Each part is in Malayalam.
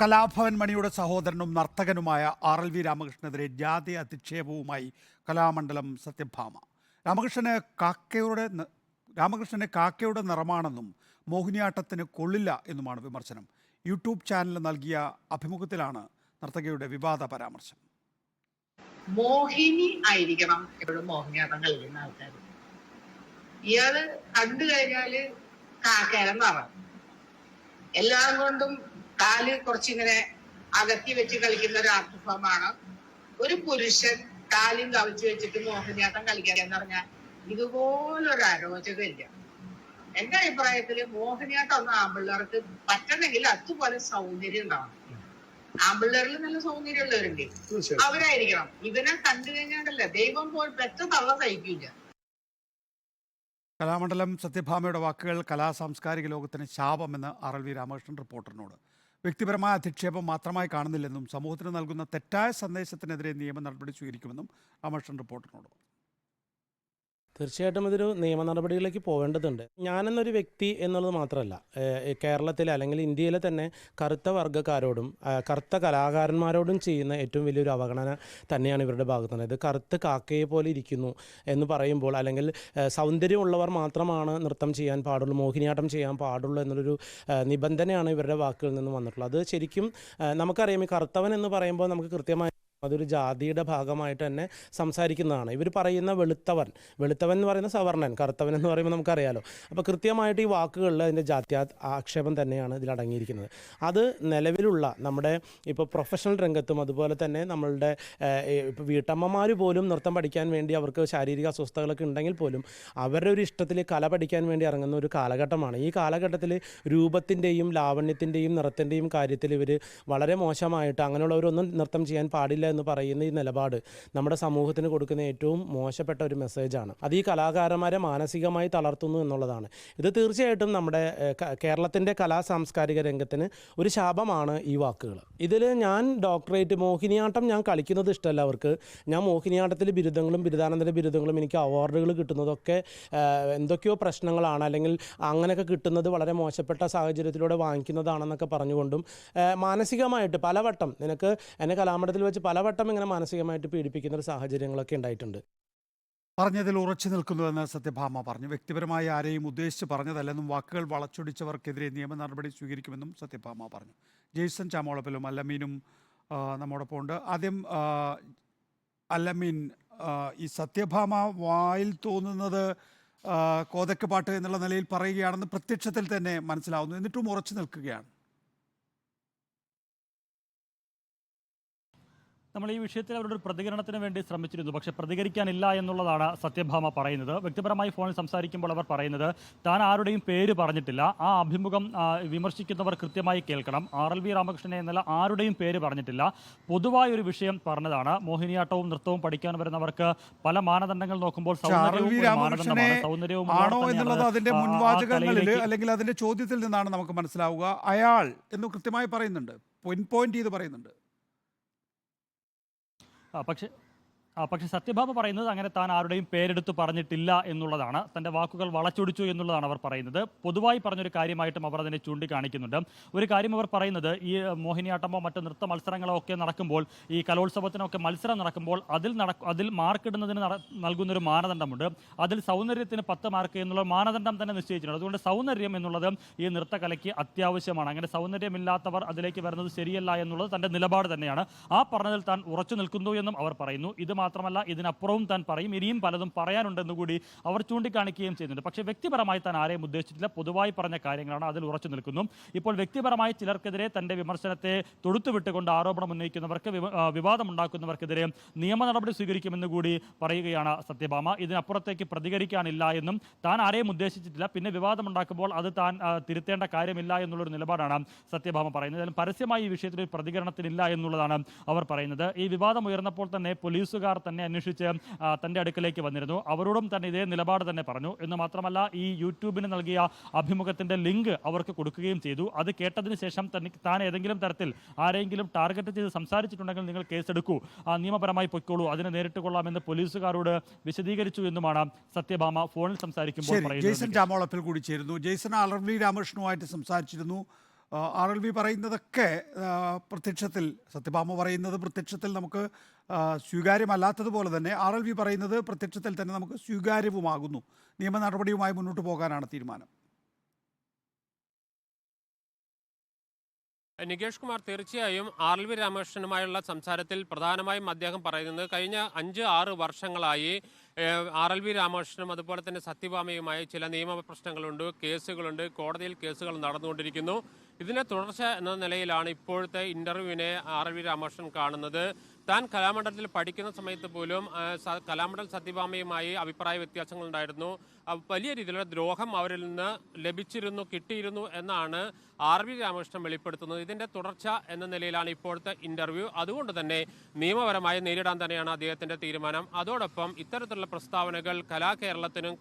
കലാഭവൻ മണിയുടെ സഹോദരനും നർത്തകനുമായ ആർ എൽ വി രാമകൃഷ്ണനെതിരെ ജാതി അധിക്ഷേപവുമായി കലാമണ്ഡലം സത്യഭാമ. രാമകൃഷ്ണന് കാക്കയുടെ രാമകൃഷ്ണന് കാക്കയുടെ നിറമാണെന്നും മോഹിനിയാട്ടത്തിന് കൊള്ളില്ല എന്നുമാണ് വിമർശനം. യൂട്യൂബ് ചാനൽ നൽകിയ അഭിമുഖത്തിലാണ് നർത്തകയുടെ വിവാദ പരാമർശം. മോഹിനി ആയിരിക്കണം എപ്പോഴും മോഹിനിയാട്ടം കളിക്കുന്ന ആൾക്കാർ ഇയാൾ കണ്ടു കഴിഞ്ഞാൽ കാക്കേരം നിറം എല്ലാം കൊണ്ടും കാൽ കുറച്ചിങ്ങനെ അകത്തി വെച്ച് കളിക്കുന്ന ഒരു ആർട്ട് ഫോമാണ് ഒരു പുരുഷൻ കാലും കവിച്ചു വെച്ചിട്ട് മോഹിനിയാട്ടം കളിക്കുക എന്ന് പറഞ്ഞാൽ ഇതുപോലൊരു അരോചകമില്ല. എന്റെ അഭിപ്രായത്തിൽ മോഹിനിയാട്ടം ഒന്ന് ആമ്പിള്ളേർക്ക് പറ്റണമെങ്കിൽ അതുപോലെ സൗന്ദര്യം ഉണ്ടാവണം. ആമ്പിള്ളേരിൽ നല്ല സൗന്ദര്യമുള്ളവരുണ്ട്. അവരായിരിക്കണം. ഇവനെ കണ്ടു കഴിഞ്ഞാണ്ടല്ല ദൈവം പോൽ പെറ്റ തള്ള സഹിക്കില്ല കലാമണ്ഡലം സത്യഭാമയുടെ വാക്കുകൾ കലാ സാംസ്കാരിക ലോകത്തിന് ശാപമെന്ന് ആർ എൽ വി രാമകൃഷ്ണൻ റിപ്പോർട്ടറിനോട് വ്യക്തിപരമായ അധിക്ഷേപം മാത്രമായി കാണുന്നില്ലെന്നും സമൂഹത്തിന് നൽകുന്ന തെറ്റായ സന്ദേശത്തിനെതിരെ നിയമ നടപടി സ്വീകരിക്കുമെന്നും രാമകൃഷ്ണൻ റിപ്പോർട്ടറിനോട്. തീർച്ചയായിട്ടും ഇതൊരു നിയമ നടപടികളിലേക്ക് പോകേണ്ടതുണ്ട്. ഞാനെന്നൊരു വ്യക്തി എന്നുള്ളത് മാത്രമല്ല കേരളത്തിൽ അല്ലെങ്കിൽ ഇന്ത്യയിലെ തന്നെ കറുത്ത വർഗക്കാരോടും കറുത്ത കലാകാരന്മാരോടും ചെയ്യുന്ന ഏറ്റവും വലിയൊരു അവഗണന തന്നെയാണ് ഇവരുടെ ഭാഗത്തുനിന്ന്. ഇത് കറുത്ത് കാക്കയെ പോലെ ഇരിക്കുന്നു എന്ന് പറയുമ്പോൾ അല്ലെങ്കിൽ സൗന്ദര്യമുള്ളവർ മാത്രമാണ് നൃത്തം ചെയ്യാൻ പാടുള്ളൂ മോഹിനിയാട്ടം ചെയ്യാൻ പാടുള്ളൂ എന്നുള്ളൊരു നിബന്ധനയാണ് ഇവരുടെ വാക്കുകളിൽ നിന്ന് വന്നിട്ടുള്ളത്. അത് ശരിക്കും നമുക്കറിയാം ഈ കറുത്തവൻ എന്ന് പറയുമ്പോൾ നമുക്ക് കൃത്യമായി അതൊരു ജാതിയുടെ ഭാഗമായിട്ട് തന്നെ സംസാരിക്കുന്നതാണ്. ഇവർ പറയുന്ന വെളുത്തവൻ വെളുത്തവൻ എന്ന് പറയുന്ന സവർണൻ കറുത്തവൻ എന്ന് പറയുമ്പോൾ നമുക്കറിയാലോ. അപ്പോൾ കൃത്യമായിട്ട് ഈ വാക്കുകളിൽ അതിന്റെ ജാത്യ ആക്ഷേപം തന്നെയാണ് ഇതിൽ അടങ്ങിയിരിക്കുന്നത്. അത് നിലവിലുള്ള നമ്മുടെ ഇപ്പോൾ പ്രൊഫഷണൽ രംഗത്തും അതുപോലെ തന്നെ നമ്മളുടെ ഇപ്പോൾ വീട്ടമ്മമാർ പോലും നൃത്തം പഠിക്കാൻ വേണ്ടി അവർക്ക് ശാരീരിക അസ്വസ്ഥതകളൊക്കെ ഉണ്ടെങ്കിൽ പോലും അവരുടെ ഒരു ഇഷ്ടത്തിൽ കല പഠിക്കാൻ വേണ്ടി ഇറങ്ങുന്ന ഒരു കാലഘട്ടമാണ്. ഈ കാലഘട്ടത്തിൽ രൂപത്തിന്റെയും ലാവണ്യത്തിന്റെയും നിറത്തിന്റെയും കാര്യത്തിൽ ഇവർ വളരെ മോശമായിട്ട് അങ്ങനെയുള്ളവരൊന്നും നൃത്തം ചെയ്യാൻ പാടില്ല എന്ന് പറയുന്ന ഈ നിലപാട് നമ്മുടെ സമൂഹത്തിന് കൊടുക്കുന്ന ഏറ്റവും മോശപ്പെട്ട ഒരു മെസ്സേജാണ് അത് ഈ കലാകാരന്മാരെ മാനസികമായി തളർത്തുന്നു എന്നുള്ളതാണ്. ഇത് തീർച്ചയായിട്ടും നമ്മുടെ കേരളത്തിന്റെ കലാ സാംസ്കാരിക രംഗത്തിന് ഒരു ശാപമാണ് ഈ വാക്കുകൾ. ഇതിൽ ഞാൻ ഡോക്ടറേറ്റ് മോഹിനിയാട്ടം ഞാൻ കളിക്കുന്നത് ഇഷ്ടമല്ല അവർക്ക്. ഞാൻ മോഹിനിയാട്ടത്തിൽ ബിരുദങ്ങളും ബിരുദാനന്തര ബിരുദങ്ങളും എനിക്ക് അവാർഡുകൾ കിട്ടുന്നതൊക്കെ എന്തൊക്കെയോ പ്രശ്നങ്ങളാണ്. അല്ലെങ്കിൽ അങ്ങനെയൊക്കെ കിട്ടുന്നത് വളരെ മോശപ്പെട്ട സാഹചര്യത്തിലൂടെ വാങ്ങിക്കുന്നതാണെന്നൊക്കെ പറഞ്ഞുകൊണ്ടും മാനസികമായിട്ട് പലവട്ടം നിനക്ക് എന്നെ കലാമണ്ഡലത്തിൽ വെച്ച് പലവട്ടം ഇങ്ങനെ മാനസികമായിട്ട് പീഡിപ്പിക്കുന്ന ഒരു സാഹചര്യങ്ങളൊക്കെ ഉണ്ടായിട്ടുണ്ട്. പറഞ്ഞതിൽ ഉറച്ചു നിൽക്കുന്നുവെന്ന് സത്യഭാമ പറഞ്ഞു. വ്യക്തിപരമായി ആരെയും ഉദ്ദേശിച്ച് പറഞ്ഞതല്ലെന്നും വാക്കുകൾ വളച്ചൊടിച്ചവർക്കെതിരെ നിയമ നടപടി സ്വീകരിക്കുമെന്നും സത്യഭാമ പറഞ്ഞു. ജെയ്സൺ ചാമോളപ്പിലും അല്ലമീനും നമ്മോടൊപ്പം ഉണ്ട്. ആദ്യം അല്ലമീൻ ഈ സത്യഭാമ വായിൽ തോന്നുന്നത് കോതക്ക് പാട്ട് എന്നുള്ള നിലയിൽ പറയുകയാണെന്ന് പ്രത്യക്ഷത്തിൽ തന്നെ മനസ്സിലാവുന്നു. എന്നിട്ടും ഉറച്ചു നിൽക്കുകയാണ്. നമ്മൾ ഈ വിഷയത്തിൽ അവരുടെ ഒരു പ്രതികരണത്തിന് വേണ്ടി ശ്രമിച്ചിരുന്നു. പക്ഷേ പ്രതികരിക്കാനില്ല എന്നുള്ളതാണ് സത്യഭാമ പറയുന്നത്. വ്യക്തിപരമായി ഫോണിൽ സംസാരിക്കുമ്പോൾ അവർ പറയുന്നത് താൻ ആരുടെയും പേര് പറഞ്ഞിട്ടില്ല. ആ അഭിമുഖം വിമർശിക്കുന്നവർ കൃത്യമായി കേൾക്കണം. ആർ. എൽ. വി. രാമകൃഷ്ണനെ എന്നല്ല ആരുടെയും പേര് പറഞ്ഞിട്ടില്ല. പൊതുവായ ഒരു വിഷയം പറഞ്ഞതാണ്. മോഹിനിയാട്ടവും നൃത്തവും പഠിക്കാൻ വരുന്നവർക്ക് പല മാനദണ്ഡങ്ങൾ നോക്കുമ്പോൾ സൗന്ദര്യവും ആണോ എന്നുള്ളത് അതിന്റെ മുൻവാചകങ്ങളിൽ അല്ലെങ്കിൽ അതിന്റെ ചോദ്യത്തിൽ നിന്നാണ് നമുക്ക് മനസ്സിലാവുക. അയാൾ എന്ന് കൃത്യമായി പറയുന്നുണ്ട്. പോയിന്റ് ചെയ്ത് പറയുന്നുണ്ട്. ആ, പക്ഷേ പക്ഷേ സത്യഭാമ പറയുന്നത് അങ്ങനെ താൻ ആരുടെയും പേരെടുത്ത് പറഞ്ഞിട്ടില്ല എന്നുള്ളതാണ്. തന്റെ വാക്കുകൾ വളച്ചൊടിച്ചു എന്നുള്ളതാണ് അവർ പറയുന്നത്. പൊതുവായി പറഞ്ഞൊരു കാര്യമായിട്ടും അവർ അതിനെ ചൂണ്ടിക്കാണിക്കുന്നുണ്ട്. ഒരു കാര്യം അവർ പറയുന്നത് ഈ മോഹിനിയാട്ടമോ മറ്റ് നൃത്ത മത്സരങ്ങളോ ഒക്കെ നടക്കുമ്പോൾ ഈ കലോത്സവത്തിനൊക്കെ മത്സരം നടക്കുമ്പോൾ അതിൽ നട അതിൽ മാർക്കിടുന്നതിന് നൽകുന്നൊരു മാനദണ്ഡമുണ്ട്. അതിൽ സൗന്ദര്യത്തിന് പത്ത് മാർക്ക് എന്നുള്ള മാനദണ്ഡം തന്നെ നിശ്ചയിച്ചിട്ടുണ്ട്. അതുകൊണ്ട് സൗന്ദര്യം എന്നുള്ളത് ഈ നൃത്തകലയ്ക്ക് അത്യാവശ്യമാണ്. അങ്ങനെ സൗന്ദര്യമില്ലാത്തവർ അതിലേക്ക് വരുന്നത് ശരിയല്ല എന്നുള്ളത് തന്റെ നിലപാട് തന്നെയാണ്. ആ പറഞ്ഞതിൽ താൻ ഉറച്ചു നിൽക്കുന്നു എന്നും അവർ പറയുന്നു. ഇത് മാത്രമല്ല ഇതിനപ്പുറവും താൻ പറയും ഇനിയും പലതും പറയാനുണ്ടെന്ന് കൂടി അവർ ചൂണ്ടിക്കാണിക്കുകയും ചെയ്യുന്നുണ്ട്. പക്ഷേ വ്യക്തിപരമായി താൻ ആരെയും ഉദ്ദേശിച്ചിട്ടില്ല. പൊതുവായി പറഞ്ഞ കാര്യങ്ങളാണ് അതിൽ ഉറച്ചു നിൽക്കുന്നു. ഇപ്പോൾ വ്യക്തിപരമായി ചിലർക്കെതിരെ തന്റെ വിമർശനത്തെ തൊടുത്തുവിട്ടുകൊണ്ട് ആരോപണം ഉന്നയിക്കുന്നവർക്ക് വിവാദമുണ്ടാക്കുന്നവർക്കെതിരെ നിയമ നടപടി സ്വീകരിക്കുമെന്ന് കൂടി പറയുകയാണ് സത്യഭാമ. ഇതിനപ്പുറത്തേക്ക് പ്രതികരിക്കാനില്ല എന്നും താൻ ആരെയും ഉദ്ദേശിച്ചിട്ടില്ല. പിന്നെ വിവാദമുണ്ടാക്കുമ്പോൾ അത് താൻ തിരുത്തേണ്ട കാര്യമില്ല എന്നുള്ളൊരു നിലപാടാണ് സത്യഭാമ പറയുന്നത്. പരസ്യമായി ഈ വിഷയത്തിൽ പ്രതികരണത്തിനില്ല എന്നുള്ളതാണ് അവർ പറയുന്നത്. ഈ വിവാദം ഉയർന്നപ്പോൾ തന്നെ പോലീസുകാർ തന്നെ അന്വേഷിച്ച് തന്റെ അടുക്കലേക്ക് വന്നിരുന്നു. അവരോടും തന്നെ ഇതേ നിലപാട് തന്നെ പറഞ്ഞു. എന്ന് മാത്രമല്ല ഈ യൂട്യൂബിന് നൽകിയ അഭിമുഖത്തിന്റെ ലിങ്ക് അവർക്ക് കൊടുക്കുകയും ചെയ്തു. അത് കേട്ടതിന് ശേഷം തന്നെ താൻ ഏതെങ്കിലും തരത്തിൽ ആരെങ്കിലും ടാർഗറ്റ് ചെയ്ത് സംസാരിച്ചിട്ടുണ്ടെങ്കിൽ നിങ്ങൾ കേസെടുക്കൂ. ആ, നിയമപരമായി പൊയ്ക്കോളൂ. അതിനെ നേരിട്ട് കൊള്ളാമെന്ന് പോലീസുകാരോട് വിശദീകരിച്ചു എന്നുമാണ് സത്യഭാമ ഫോണിൽ സംസാരിക്കുമ്പോൾ ജയ്സൺ ചാമോളപ്പിൽ കൂടി ചേരുന്നു. ജെയ്സൺ രാമകൃഷ്ണനുമായിട്ട് സംസാരിച്ചിരുന്നു. ആർ എൽ വി പറയുന്നതൊക്കെ പ്രത്യക്ഷത്തിൽ സത്യഭാമ പറയുന്നത് പ്രത്യക്ഷത്തിൽ നമുക്ക് സ്വീകാര്യമല്ലാത്തതുപോലെ തന്നെ ആർ എൽ വി പറയുന്നത് പ്രത്യക്ഷത്തിൽ തന്നെ നമുക്ക് സ്വീകാര്യവുമാകുന്നു. നിയമ നടപടിയുമായി മുന്നോട്ട് പോകാനാണ് തീരുമാനം. നികേഷ് കുമാർ തീർച്ചയായും ആർ എൽ വി രാമകൃഷ്ണനുമായുള്ള സംസാരത്തിൽ പ്രധാനമായും അദ്ദേഹം പറയുന്നത് കഴിഞ്ഞ അഞ്ച് ആറ് വർഷങ്ങളായി ആർ എൽ വി രാമകൃഷ്ണനും അതുപോലെ തന്നെ സത്യഭാമയുമായി ചില നിയമ പ്രശ്നങ്ങളുണ്ട് കേസുകളുണ്ട് കോടതിയിൽ കേസുകൾ നടന്നുകൊണ്ടിരിക്കുന്നു. ഇതിന്റെ തുടർച്ച എന്ന നിലയിലാണ് ഇപ്പോഴത്തെ ഇന്റർവ്യൂവിനെ ആർ വി രാമകൃഷ്ണൻ കാണുന്നത്. താൻ കലാമണ്ഡലത്തിൽ പഠിക്കുന്ന സമയത്ത് പോലും കലാമണ്ഡൽ സത്യഭാമയുമായി അഭിപ്രായ വ്യത്യാസങ്ങൾ ഉണ്ടായിരുന്നു വലിയ രീതിയിലുള്ള ദ്രോഹം അവരിൽ നിന്ന് ലഭിച്ചിരുന്നു കിട്ടിയിരുന്നു എന്നാണ് ആർ വി രാമകൃഷ്ണൻ വെളിപ്പെടുത്തുന്നത്. ഇതിന്റെ തുടർച്ച എന്ന നിലയിലാണ് ഇപ്പോഴത്തെ ഇന്റർവ്യൂ. അതുകൊണ്ട് തന്നെ നിയമപരമായി നേരിടാൻ തന്നെയാണ് അദ്ദേഹത്തിന്റെ തീരുമാനം. അതോടൊപ്പം ഇത്തരത്തിലുള്ള പ്രസ്താവനകൾ കലാകേരളത്തിനും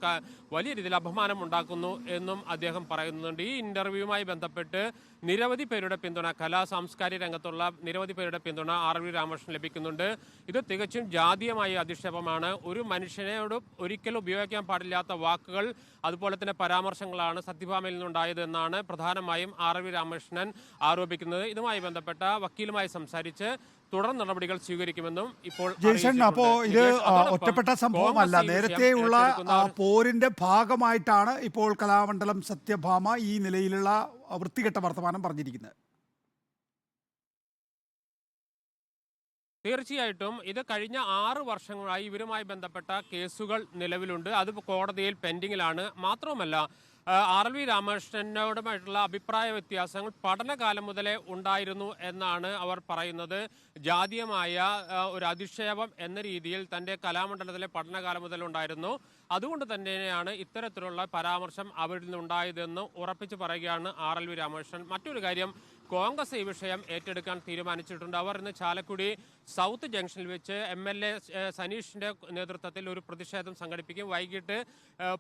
വലിയ രീതിയിൽ അപമാനം ഉണ്ടാക്കുന്നു എന്നും അദ്ദേഹം പറയുന്നുണ്ട്. ഈ ഇന്റർവ്യൂവുമായി ബന്ധപ്പെട്ട് നിരവധി പേരുടെ പിന്തുണ കലാ സാംസ്കാരിക രംഗത്തുള്ള നിരവധി പേരുടെ പിന്തുണ ആർ വി രാമകൃഷ്ണൻ ലഭിക്കുന്നുണ്ട്. ഇത് തികച്ചും ജാതീയമായ അധിക്ഷേപമാണ്. ഒരു മനുഷ്യനോട് ഒരിക്കലും ഉപയോഗിക്കാൻ പാടില്ലാത്ത വാക്കുകൾ അതുപോലെ തന്നെ പരാമർശങ്ങളാണ് സത്യഭാമയിൽ നിന്നുണ്ടായത് എന്നാണ് പ്രധാനമായും ആർ വി രാമകൃഷ്ണൻ ആരോപിക്കുന്നത്. ഇതുമായി ബന്ധപ്പെട്ട വക്കീലുമായി സംസാരിച്ച് തുടർ നടപടികൾ സ്വീകരിക്കുമെന്നും ഇപ്പോൾ ജയ്സൺ. അപ്പോ ഇത് ഒറ്റപ്പെട്ട സംഭവമല്ല. നേരത്തെയുള്ള പോരിന്റെ ഭാഗമായിട്ടാണ് ഇപ്പോൾ കലാമണ്ഡലം സത്യഭാമ ഈ നിലയിലുള്ള വൃത്തികെട്ട വർത്തമാനം പറഞ്ഞിരിക്കുന്നത്. തീർച്ചയായിട്ടും ഇത് കഴിഞ്ഞ ആറ് വർഷങ്ങളായി ഇവരുമായി ബന്ധപ്പെട്ട കേസുകൾ നിലവിലുണ്ട്. അത് കോടതിയിൽ പെൻഡിങ്ങിലാണ്. മാത്രവുമല്ല ആർ എൽ വി രാമകൃഷ്ണനോടുമായിട്ടുള്ള അഭിപ്രായ വ്യത്യാസങ്ങൾ പഠനകാലം മുതലേ ഉണ്ടായിരുന്നു എന്നാണ് അവർ പറയുന്നത്. ജാതീയമായ ഒരു അധിക്ഷേപം എന്ന രീതിയിൽ തന്റെ കലാമണ്ഡലത്തിലെ പഠനകാലം മുതൽ ഉണ്ടായിരുന്നു. അതുകൊണ്ട് തന്നെയാണ് ഇത്തരത്തിലുള്ള പരാമർശം അവരിൽ നിന്നുണ്ടായതെന്ന് ഉറപ്പിച്ചു പറയുകയാണ് ആർ എൽ വി രാമകൃഷ്ണൻ. മറ്റൊരു കാര്യം കോൺഗ്രസ് ഈ വിഷയം ഏറ്റെടുക്കാൻ തീരുമാനിച്ചിട്ടുണ്ട്. അവർ ഇന്ന് ചാലക്കുടി സൗത്ത് ജംഗ്ഷനിൽ വെച്ച് എം എൽ എ സനീഷിന്റെ നേതൃത്വത്തിൽ ഒരു പ്രതിഷേധം സംഘടിപ്പിക്കും. വൈകിട്ട്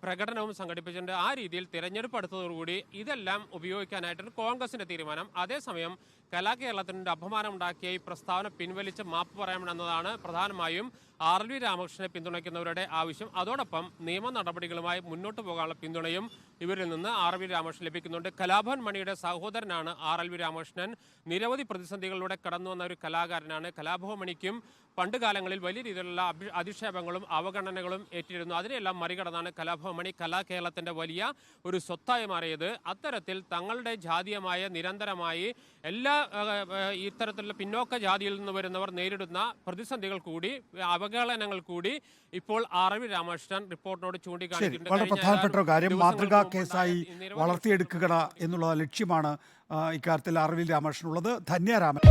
പ്രകടനവും സംഘടിപ്പിച്ചിട്ടുണ്ട്. ആ രീതിയിൽ തിരഞ്ഞെടുപ്പ് അടുത്തതോടുകൂടി ഇതെല്ലാം ഉപയോഗിക്കാനായിട്ടാണ് കോൺഗ്രസിന്റെ തീരുമാനം. അതേസമയം കലാകേരളത്തിന്റെ അപമാനം ഉണ്ടാക്കിയ ഈ പ്രസ്താവന പിൻവലിച്ച് മാപ്പ് പറയണമെന്നതാണ് പ്രധാനമായും ആർ വി രാമകൃഷ്ണനെ പിന്തുണയ്ക്കുന്നവരുടെ ആവശ്യം. അതോടൊപ്പം നിയമ നടപടികളുമായി മുന്നോട്ട് പോകാനുള്ള പിന്തുണയും ഇവരിൽ നിന്ന് ആർ വി രാമകൃഷ്ണൻ ലഭിക്കുന്നുണ്ട്. കലാഭവൻ മണിയുടെ സഹോദരനാണ് ആർ എൽ വി രാമകൃഷ്ണൻ. നിരവധി പ്രതിസന്ധികളിലൂടെ കടന്നു വന്ന ഒരു കലാകാരനാണ്. കലാഭവൻ മണിക്കും പണ്ട് കാലങ്ങളിൽ വലിയ രീതിയിലുള്ള അധിക്ഷേപങ്ങളും അവഗണനകളും ഏറ്റിരുന്നു. അതിനെയെല്ലാം മറികടന്നാണ് കലാഭവമണി കലാകേരളത്തിന്റെ കലാകേരളത്തിന്റെ വലിയ ഒരു സ്വത്തായി മാറിയത്. അത്തരത്തിൽ തങ്ങളുടെ ജാതീയമായ നിരന്തരമായി എല്ലാ ഇത്തരത്തിലുള്ള പിന്നോക്ക ജാതിയിൽ നിന്ന് വരുന്നവർ നേരിടുന്ന പ്രതിസന്ധികൾ കൂടി അവഗണനകൾ കൂടി ഇപ്പോൾ ആർ. വി. രാമകൃഷ്ണൻ റിപ്പോർട്ടിനോട് ചൂണ്ടിക്കാണിക്കുന്നുണ്ട് ചൂണ്ടിക്കാണിച്ചിട്ടുണ്ട്. വളരെ പ്രധാനപ്പെട്ട കാര്യം മാതൃകാ കേസായി വളർത്തിയെടുക്കുക എന്നുള്ള ലക്ഷ്യമാണ് ഇക്കാര്യത്തിൽ അറിവിൽ ധന്യ ധന്യരാമൻ